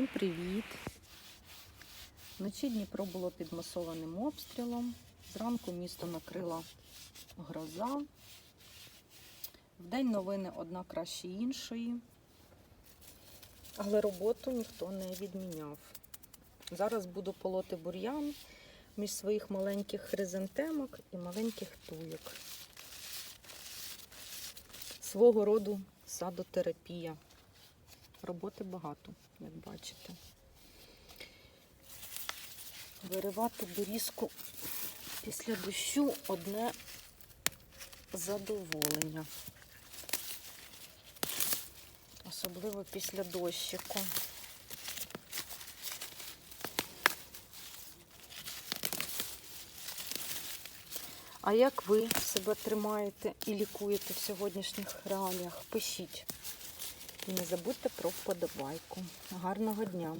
Всім привіт! Вночі Дніпро було під масованим обстрілом. Зранку місто накрила гроза. Вдень новини одна краще іншої. Але роботу ніхто не відміняв. Зараз буду полоти бур'ян між своїх маленьких хризантемок і маленьких туйок. Свого роду садотерапія. Роботи багато, як бачите. Виривати дорізку після дощу одне задоволення. Особливо після дощику. А як ви себе тримаєте і лікуєте в сьогоднішніх реаліях? Пишіть. І не забудьте про вподобайку. Гарного дня!